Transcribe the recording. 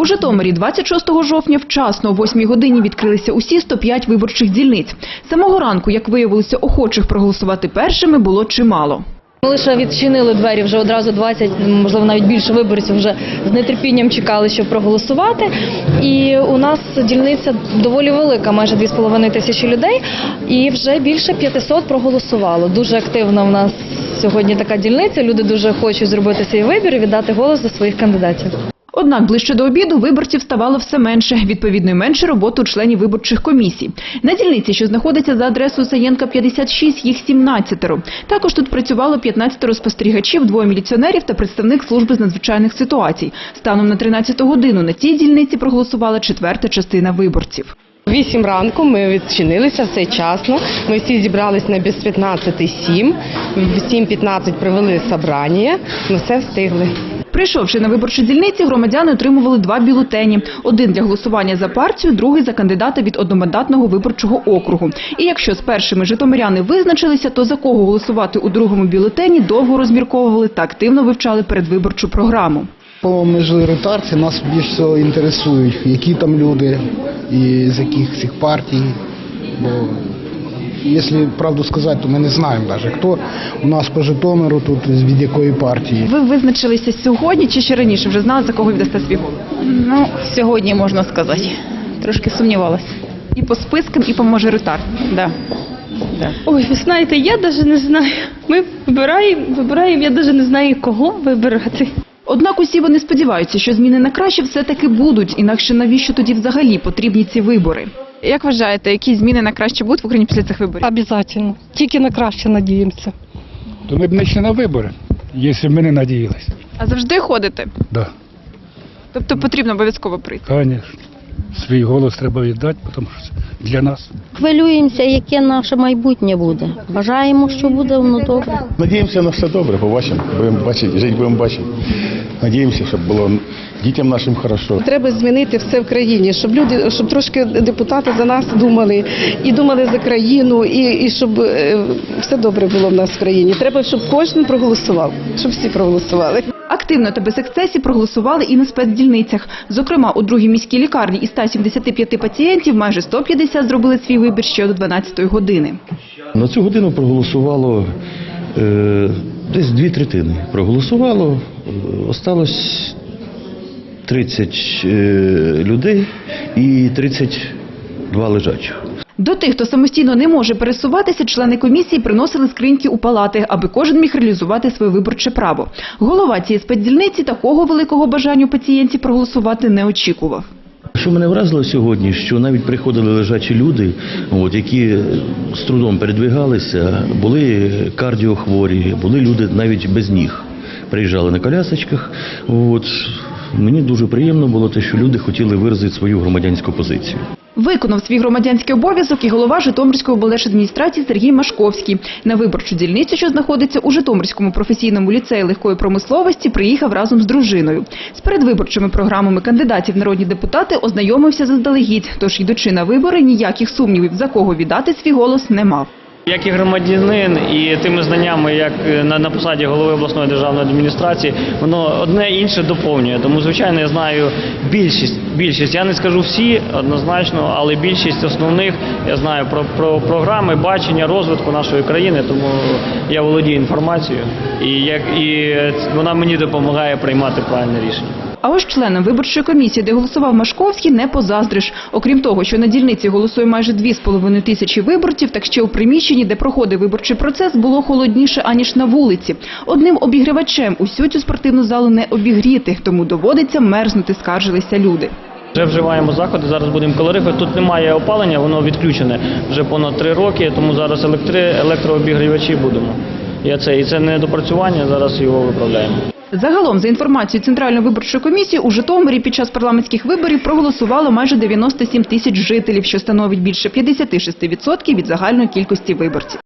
У Житомирі 26 жовтня вчасно о 8 годині відкрилися усі 105 виборчих дільниць. Самого ранку, як виявилося, охочих проголосувати першими було чимало. Ми лише відчинили двері вже одразу 20, можливо, навіть більше виборців вже з нетерпінням чекали, щоб проголосувати. І у нас дільниця доволі велика, майже 2,5 тисячі людей, і вже більше 500 проголосувало. Дуже активна у нас сьогодні така дільниця. Люди дуже хочуть зробити свій вибір і віддати голос за своїх кандидатів. Однак ближче до обіду виборців ставало все менше, відповідно й менше роботи у членів виборчих комісій. На дільниці, що знаходиться за адресою Саєнка 56, їх 17. Також тут працювало 15 спостерігачів, двоє міліціонерів та представник служби з надзвичайних ситуацій. Станом на 13 годину на цій дільниці проголосувала четверта частина виборців. Вісім ранку ми відчинилися все часно. Ми всі зібрались на без 15.07. В 7.15 провели собрання. Ми все встигли. Прийшовши на виборчі дільниці, громадяни отримували два бюлетені. Один для голосування за партію, другий за кандидата від одномандатного виборчого округу. І якщо з першими житомиряни визначилися, то за кого голосувати у другому бюлетені довго розмірковували та активно вивчали передвиборчу програму. По мажоритарці нас більш всього інтересують, які там люди і з яких цих партій. Якщо правду сказати, то ми не знаємо навіть, хто у нас по Житомиру тут від якої партії. Ви визначилися сьогодні чи ще раніше? Вже знали, за кого віддасте свій голос? Ну, сьогодні можна сказати. Трошки сумнівалася. І по спискам, і по мажоритар. Да. Да. Ой, ви знаєте, я навіть не знаю. Ми вибираємо, вибираємо, я навіть не знаю, кого вибирати. Однак усі вони сподіваються, що зміни на краще все-таки будуть, інакше навіщо тоді взагалі потрібні ці вибори? Як вважаєте, які зміни на краще будуть в Україні після цих виборів? Обязательно. Тільки на краще надіємося. То ми б не йшли на вибори, якщо б ми не надіялися. А завжди ходите? Да, Тобто потрібно обов'язково прийти. звісно. Свій голос треба віддати, тому що це для нас. Хвилюємося, яке наше майбутнє буде. Бажаємо, що буде воно добре. Надіємося на все добре, побачимо. Будемо бачити, жити будемо бачити. Надіємося, щоб було дітям нашим хорошо. Треба змінити все в країні, щоб люди, щоб трошки депутати за нас думали і думали за країну, і, і щоб е, все добре було в нас в країні. Треба, щоб кожен проголосував, щоб всі проголосували. Активно та без ексцесів проголосували і на спецдільницях. Зокрема, у другій міській лікарні із 175 пацієнтів майже 150 зробили свій вибір ще до 12 години. На цю годину проголосувало е, десь дві третини. Проголосувало, осталось 30 е, людей і 32 лежачих. До тих, хто самостійно не може пересуватися, члени комісії приносили скриньки у палати, аби кожен міг реалізувати своє виборче право. Голова цієї спецдільниці такого великого бажання пацієнтів проголосувати не очікував. Що мене вразило сьогодні, що навіть приходили лежачі люди, от, які з трудом передвигалися, були кардіохворі, були люди навіть без ніг. Приїжджали на колясочках. От. Мені дуже приємно було те, що люди хотіли виразити свою громадянську позицію. Виконав свій громадянський обов'язок і голова Житомирської облдержадміністрації Сергій Машковський. На виборчу дільницю, що знаходиться у Житомирському професійному ліцеї легкої промисловості, приїхав разом з дружиною. З передвиборчими програмами кандидатів народні депутати ознайомився заздалегідь, тож йдучи на вибори, ніяких сумнівів, за кого віддати свій голос, не мав. Як і громадянин, і тими знаннями, як е, на, на посаді голови обласної державної адміністрації, воно одне інше доповнює. Тому, звичайно, я знаю більшість. Більшість я не скажу всі однозначно, але більшість основних я знаю про, про програми бачення розвитку нашої країни. Тому я володію інформацією, і як і вона мені допомагає приймати правильне рішення. А ось членам виборчої комісії, де голосував Машковський, не позаздриш. Окрім того, що на дільниці голосує майже 2,5 тисячі виборців, так ще у приміщенні, де проходив виборчий процес, було холодніше, аніж на вулиці. Одним обігрівачем усю цю спортивну залу не обігріти, тому доводиться мерзнути, скаржилися люди. Вже вживаємо заходи. Зараз будемо калорифи. Тут немає опалення, воно відключене вже понад три роки. Тому зараз електри, електрообігрівачі будемо. І це і це не допрацювання. Зараз його виправляємо. Загалом, за інформацією Центральної виборчої комісії, у Житомирі під час парламентських виборів проголосувало майже 97 тисяч жителів, що становить більше 56% від загальної кількості виборців.